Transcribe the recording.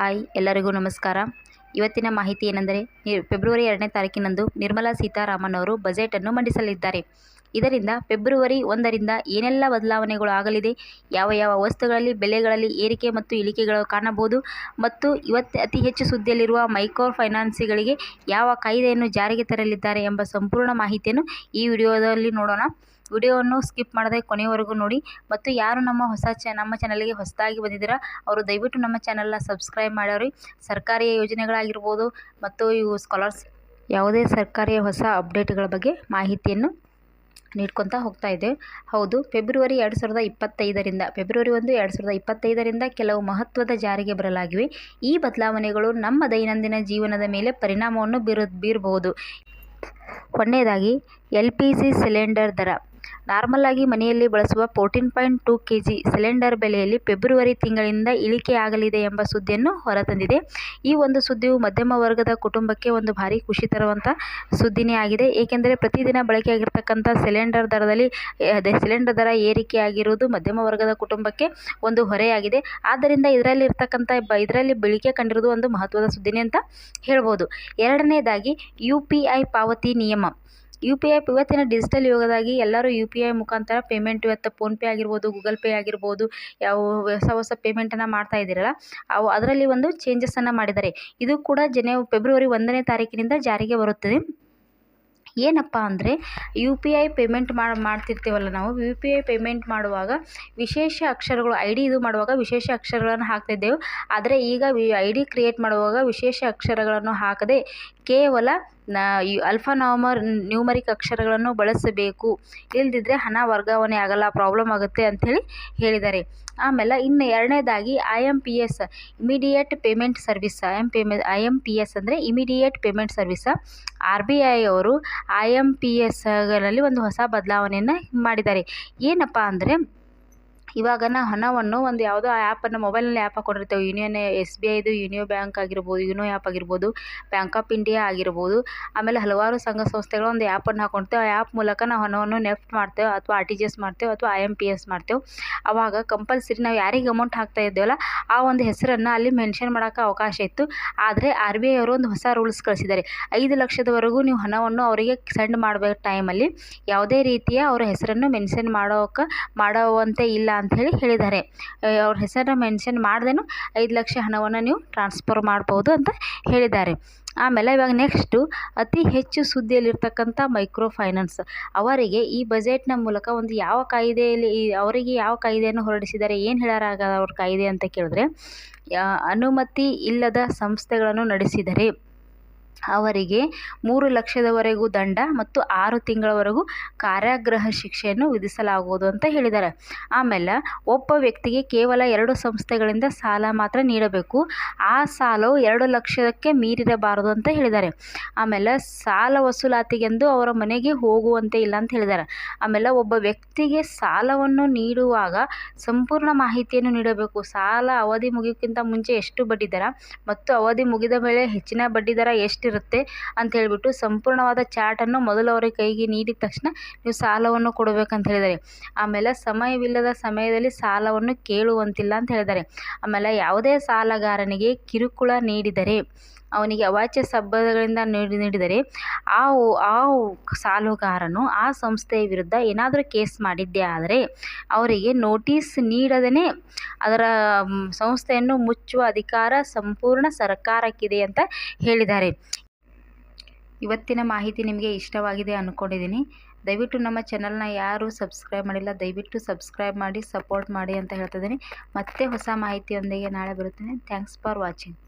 Hi, ಎಲ್ಲರಿಗೂ ನಮಸ್ಕಾರ. ಇವತ್ತಿನ ಮಾಹಿತಿ ಏನೆಂದರೆ ಫೆಬ್ರವರಿ ಎರಡನೇ ತಾರೀಕಿನಂದು ನಿರ್ಮಲಾ ಸೀತಾರಾಮನ್ ಅವರು ಬಜೆಟನ್ನು ಮಂಡಿಸಲಿದ್ದಾರೆ. ಇದರಿಂದ ಫೆಬ್ರವರಿ ಒಂದರಿಂದ ಏನೆಲ್ಲ ಬದಲಾವಣೆಗಳು ಆಗಲಿದೆ, ಯಾವ ಯಾವ ವಸ್ತುಗಳಲ್ಲಿ ಬೆಲೆಗಳಲ್ಲಿ ಏರಿಕೆ ಮತ್ತು ಇಳಿಕೆಗಳು ಕಾಣಬಹುದು ಮತ್ತು ಇವತ್ತು ಅತಿ ಹೆಚ್ಚು ಸುದ್ದಿಯಲ್ಲಿರುವ ಮೈಕ್ರೋ ಫೈನಾನ್ಸ್ಗಳಿಗೆ ಯಾವ ಕಾಯ್ದೆಯನ್ನು ಜಾರಿಗೆ ತರಲಿದ್ದಾರೆ ಎಂಬ ಸಂಪೂರ್ಣ ಮಾಹಿತಿಯನ್ನು ಈ ವಿಡಿಯೋದಲ್ಲಿ ನೋಡೋಣ. ವಿಡಿಯೋವನ್ನು ಸ್ಕಿಪ್ ಮಾಡದೆ ಕೊನೆಯವರೆಗೂ ನೋಡಿ. ಮತ್ತು ಯಾರು ನಮ್ಮ ಹೊಸ ಚ, ನಮ್ಮ ಚಾನಲ್ಗೆ ಹೊಸದಾಗಿ ಬಂದಿದ್ದೀರಾ, ಅವರು ದಯವಿಟ್ಟು ನಮ್ಮ ಚಾನಲ್ನ ಸಬ್ಸ್ಕ್ರೈಬ್ ಮಾಡೋರಿ. ಸರ್ಕಾರಿ ಯೋಜನೆಗಳಾಗಿರ್ಬೋದು ಮತ್ತು ಇವು ಸ್ಕಾಲರ್ಸ್, ಯಾವುದೇ ಸರ್ಕಾರಿ ಹೊಸ ಅಪ್ಡೇಟ್ಗಳ ಬಗ್ಗೆ ಮಾಹಿತಿಯನ್ನು ನೀಡ್ಕೊತಾ ಹೋಗ್ತಾ ಇದ್ದೇವೆ. ಹೌದು, ಫೆಬ್ರವರಿ ಎರಡು ಸಾವಿರದ ಇಪ್ಪತ್ತೈದರಿಂದ, ಫೆಬ್ರವರಿ ಒಂದು ಎರಡು ಸಾವಿರದ ಇಪ್ಪತ್ತೈದರಿಂದ ಕೆಲವು ಮಹತ್ವದ ಜಾರಿಗೆ ಬರಲಾಗಿವೆ. ಈ ಬದಲಾವಣೆಗಳು ನಮ್ಮ ದೈನಂದಿನ ಜೀವನದ ಮೇಲೆ ಪರಿಣಾಮವನ್ನು ಬೀರು ಬೀರಬಹುದು ಒಂದನೇದಾಗಿ ಎಲ್ ಪಿ ಸಿಲಿಂಡರ್ ದರ. ನಾರ್ಮಲ್ ಆಗಿ ಮನೆಯಲ್ಲಿ ಬಳಸುವ fourteen point two K G cylinder ಬೆಲೆಯಲ್ಲಿ ಫೆಬ್ರವರಿ ತಿಂಗಳಿಂದ ಇಳಿಕೆ ಆಗಲಿದೆ ಎಂಬ ಸುದ್ದಿಯನ್ನು ಹೊರತಂದಿದೆ. ಈ ಒಂದು ಸುದ್ದಿಯು ಮಧ್ಯಮ ವರ್ಗದ ಕುಟುಂಬಕ್ಕೆ ಒಂದು ಭಾರಿ ಖುಷಿ ತರುವಂಥ ಸುದ್ದಿನೇ ಆಗಿದೆ. ಏಕೆಂದರೆ ಪ್ರತಿದಿನ ಬಳಕೆಯಾಗಿರ್ತಕ್ಕಂಥ ಸಿಲಿಂಡರ್ ದರದಲ್ಲಿ ಸಿಲಿಂಡರ್ ದರ ಏರಿಕೆಯಾಗಿರುವುದು ಮಧ್ಯಮ ವರ್ಗದ ಕುಟುಂಬಕ್ಕೆ ಒಂದು ಹೊರೆಯಾಗಿದೆ. ಆದ್ದರಿಂದ ಇದರಲ್ಲಿ ಇರ್ತಕ್ಕಂಥ ಇದರಲ್ಲಿ ಬೆಳಿಕೆ ಕಂಡಿರುವುದು ಒಂದು ಮಹತ್ವದ ಸುದ್ದಿನೇ ಅಂತ ಹೇಳ್ಬೋದು. ಎರಡನೇದಾಗಿ, ಯು ಪಿ ಐ ಪಾವತಿ ನಿಯಮ. ಯು ಪಿ ಐ ಇವತ್ತಿನ ಡಿಜಿಟಲ್ ಯುಗದಾಗಿ ಎಲ್ಲರೂ ಯು ಪಿ ಐ ಮುಖಾಂತರ ಪೇಮೆಂಟ್ ಇವತ್ತು ಫೋನ್ಪೇ ಆಗಿರ್ಬೋದು, ಗೂಗಲ್ ಪೇ ಆಗಿರ್ಬೋದು, ಯಾವ ಹೊಸ ಹೊಸ ಪೇಮೆಂಟನ್ನು ಮಾಡ್ತಾ ಇದ್ದೀರಲ್ಲ, ಅವು ಅದರಲ್ಲಿ ಒಂದು ಚೇಂಜಸನ್ನು ಮಾಡಿದ್ದಾರೆ. ಇದು ಕೂಡ ಜನ ಫೆಬ್ರವರಿ ಒಂದನೇ ತಾರೀಕಿನಿಂದ ಜಾರಿಗೆ ಬರುತ್ತದೆ. ಏನಪ್ಪ ಅಂದರೆ, ಯು ಪಿ ಐ ಪೇಮೆಂಟ್ ಮಾಡಿ, ಮಾಡ್ತಿರ್ತೀವಲ್ಲ ನಾವು, ಯು ಪಿ ಐ ಪೇಮೆಂಟ್ ಮಾಡುವಾಗ ವಿಶೇಷ ಅಕ್ಷರಗಳು, ಐ ಡಿ ಇದು ಮಾಡುವಾಗ ವಿಶೇಷ ಅಕ್ಷರಗಳನ್ನು ಹಾಕ್ತಿದ್ದೆವು ಆದರೆ ಈಗ ವಿ, ಐ ಡಿ ಕ್ರಿಯೇಟ್ ಮಾಡುವಾಗ ವಿಶೇಷ ಅಕ್ಷರಗಳನ್ನು ಹಾಕದೆ ಕೇವಲ ನ ಅಲ್ಫಾ ನ್ಯೂಮರಿಕ್ ಅಕ್ಷರಗಳನ್ನು ಬಳಸಬೇಕು. ಇಲ್ಲದಿದ್ದರೆ ಹಣ ವರ್ಗಾವಣೆ ಆಗಲ್ಲ ಪ್ರಾಬ್ಲಮ್ ಆಗುತ್ತೆ ಅಂಥೇಳಿ ಹೇಳಿದ್ದಾರೆ. ಆಮೇಲೆ ಇನ್ನು ಎರಡನೇದಾಗಿ I M P S immediate payment service I M ಪೇಮೆ I M P S ಅಂದರೆ immediate payment service R B I ಅವರು ಐ ಎಂ ಪಿ ಎಸ್ಗಳಲ್ಲಿ ಒಂದು ಹೊಸ ಬದಲಾವಣೆಯನ್ನು ಮಾಡಿದ್ದಾರೆ. ಏನಪ್ಪ ಅಂದರೆ ಇವಾಗ ನಾವು ಹಣವನ್ನು ಒಂದು ಯಾವುದೋ ಆ್ಯಪನ್ನು ಮೊಬೈಲ್ನಲ್ಲಿ ಆ್ಯಪ್ ಹಾಕೊಂಡಿರ್ತೇವೆ. ಯೂನಿಯನ್ ಎಸ್ ಬಿ ಐದು ಯೂನಿಯೋ ಬ್ಯಾಂಕ್ ಆಗಿರ್ಬೋದು ಯೂನೋ ಆ್ಯಪ್ ಆಗಿರ್ಬೋದು ಬ್ಯಾಂಕ್ ಆಫ್ ಇಂಡಿಯಾ ಆಗಿರ್ಬೋದು, ಆಮೇಲೆ ಹಲವಾರು ಸಂಘ ಸಂಸ್ಥೆಗಳು ಒಂದು ಆ್ಯಪನ್ನು ಹಾಕೊಳ್ತೇವೆ ಆ ಆ್ಯಪ್ ಮೂಲಕ ನಾವು ಹಣವನ್ನು ನೆಫ್ಟ್ ಮಾಡ್ತೇವೆ ಅಥವಾ ಆರ್ ಟಿ ಜಿ ಎಸ್ ಮಾಡ್ತೇವೆ ಅಥವಾ ಐ ಎಂ ಪಿ ಎಸ್ ಮಾಡ್ತೇವೆ. ಆವಾಗ ಕಂಪಲ್ಸರಿ ನಾವು ಯಾರಿಗೆ ಅಮೌಂಟ್ ಹಾಕ್ತಾ ಇದ್ದೇವಲ್ಲ, ಆ ಒಂದು ಹೆಸರನ್ನು ಅಲ್ಲಿ ಮೆನ್ಷನ್ ಮಾಡೋಕ್ಕೆ ಅವಕಾಶ ಇತ್ತು. ಆದರೆ ಆರ್ ಬಿ ಐ ಅವರು ಒಂದು ಹೊಸ ರೂಲ್ಸ್ ಕಳಿಸಿದ್ದಾರೆ. ಐದು ಲಕ್ಷದವರೆಗೂ ನೀವು ಹಣವನ್ನು ಅವರಿಗೆ ಸೆಂಡ್ ಮಾಡಬೇಕು ಟೈಮಲ್ಲಿ ಯಾವುದೇ ರೀತಿಯ ಅವರ ಹೆಸರನ್ನು ಮೆನ್ಷನ್ ಮಾಡೋಕೆ, ಮಾಡುವಂತೆ ಇಲ್ಲ ಅಂಥೇಳಿ ಹೇಳಿದ್ದಾರೆ. ಅವ್ರ ಹೆಸರನ್ನ ಮೆನ್ಷನ್ ಮಾಡ್ದೇನು ಐದು ಲಕ್ಷ ಹಣವನ್ನು ನೀವು ಟ್ರಾನ್ಸ್ಫರ್ ಮಾಡ್ಬೋದು ಅಂತ ಹೇಳಿದ್ದಾರೆ. ಆಮೇಲೆ ಇವಾಗ ನೆಕ್ಸ್ಟು ಅತಿ ಹೆಚ್ಚು ಸುದ್ದಿಯಲ್ಲಿರ್ತಕ್ಕಂಥ ಮೈಕ್ರೋ ಫೈನಾನ್ಸ್ ಅವರಿಗೆ ಈ ಬಜೆಟ್ನ ಮೂಲಕ ಒಂದು ಯಾವ ಕಾಯ್ದೆಯಲ್ಲಿ ಅವರಿಗೆ ಯಾವ ಕಾಯ್ದೆಯನ್ನು ಹೊರಡಿಸಿದ್ದಾರೆ, ಏನು ಹೇಳ್ಯಾರ ಅವ್ರ ಕಾಯ್ದೆ ಅಂತ ಕೇಳಿದ್ರೆ ಅನುಮತಿ ಇಲ್ಲದ ಸಂಸ್ಥೆಗಳನ್ನು ನಡೆಸಿದರೆ. ಅವರಿಗೆ ಮೂರು ಲಕ್ಷದವರೆಗೂ ದಂಡ ಮತ್ತು ಆರು ತಿಂಗಳವರೆಗೂ ಕಾರಾಗೃಹ ಶಿಕ್ಷೆಯನ್ನು ವಿಧಿಸಲಾಗುವುದು ಅಂತ ಹೇಳಿದ್ದಾರೆ. ಆಮೇಲೆ, ಒಬ್ಬ ವ್ಯಕ್ತಿಗೆ ಕೇವಲ ಎರಡು ಸಂಸ್ಥೆಗಳಿಂದ ಸಾಲ ಮಾತ್ರ ನೀಡಬೇಕು. ಆ ಸಾಲವು ಎರಡು ಲಕ್ಷಕ್ಕೆ ಮೀರಿರಬಾರದು ಅಂತ ಹೇಳಿದ್ದಾರೆ. ಆಮೇಲೆ, ಸಾಲ ವಸೂಲಾತಿಗೆಂದು ಅವರ ಮನೆಗೆ ಹೋಗುವಂತೆ ಇಲ್ಲ ಅಂತ ಹೇಳಿದ್ದಾರೆ. ಆಮೇಲೆ, ಒಬ್ಬ ವ್ಯಕ್ತಿಗೆ ಸಾಲವನ್ನು ನೀಡುವಾಗ ಸಂಪೂರ್ಣ ಮಾಹಿತಿಯನ್ನು ನೀಡಬೇಕು. ಸಾಲ ಅವಧಿ ಮುಗಿಯೋಕ್ಕಿಂತ ಮುಂಚೆ ಎಷ್ಟು ಬಡ್ಡಿದರ ಮತ್ತು ಅವಧಿ ಮುಗಿದ ಮೇಲೆ ಹೆಚ್ಚಿನ ಬಡ್ಡಿ ದರ ಎಷ್ಟಿರುತ್ತೆ ಅಂತ ಹೇಳಿಬಿಟ್ಟು ಸಂಪೂರ್ಣವಾದ ಚಾರ್ಟನ್ನು ಮೊದಲು ಅವರ ಕೈಗೆ ನೀಡಿದ ತಕ್ಷಣ ನೀವು ಸಾಲವನ್ನು ಕೊಡಬೇಕಂತ ಹೇಳಿದ್ದಾರೆ. ಆಮೇಲೆ ಸಮಯವಿಲ್ಲದ ಸಮಯದಲ್ಲಿ ಸಾಲವನ್ನು ಕೇಳುವಂತಿಲ್ಲ ಅಂತ ಹೇಳಿದ್ದಾರೆ. ಆಮೇಲೆ ಯಾವುದೇ ಸಾಲಗಾರನಿಗೆ ಕಿರುಕುಳ ನೀಡಿದರೆ, ಅವನಿಗೆ ಅವಾಚ್ಯ ಶಬ್ದಗಳಿಂದ ನೀಡಿ ನೀಡಿದರೆ, ಆ ಆ ಸಾಲುಗಾರನು ಆ ಸಂಸ್ಥೆಯ ವಿರುದ್ಧ ಏನಾದರೂ ಕೇಸ್ ಮಾಡಿದ್ದೇ ಆದರೆ ಅವರಿಗೆ ನೋಟಿಸ್ ನೀಡದೇ ಅದರ ಸಂಸ್ಥೆಯನ್ನು ಮುಚ್ಚುವ ಅಧಿಕಾರ ಸಂಪೂರ್ಣ ಸರ್ಕಾರಕ್ಕಿದೆ ಅಂತ ಹೇಳಿದ್ದಾರೆ. ಇವತ್ತಿನ ಮಾಹಿತಿ ನಿಮಗೆ ಇಷ್ಟವಾಗಿದೆ ಅಂದ್ಕೊಂಡಿದ್ದೀನಿ ದಯವಿಟ್ಟು ನಮ್ಮ ಚಾನಲ್ನ ಯಾರು ಸಬ್ಸ್ಕ್ರೈಬ್ ಮಾಡಿಲ್ಲ, ದಯವಿಟ್ಟು ಸಬ್ಸ್ಕ್ರೈಬ್ ಮಾಡಿ, ಸಪೋರ್ಟ್ ಮಾಡಿ ಅಂತ ಹೇಳ್ತಿದ್ದೀನಿ. ಮತ್ತೆ ಹೊಸ ಮಾಹಿತಿಯೊಂದಿಗೆ ನಾಳೆ ಬರುತ್ತೇನೆ. Thanks for watching.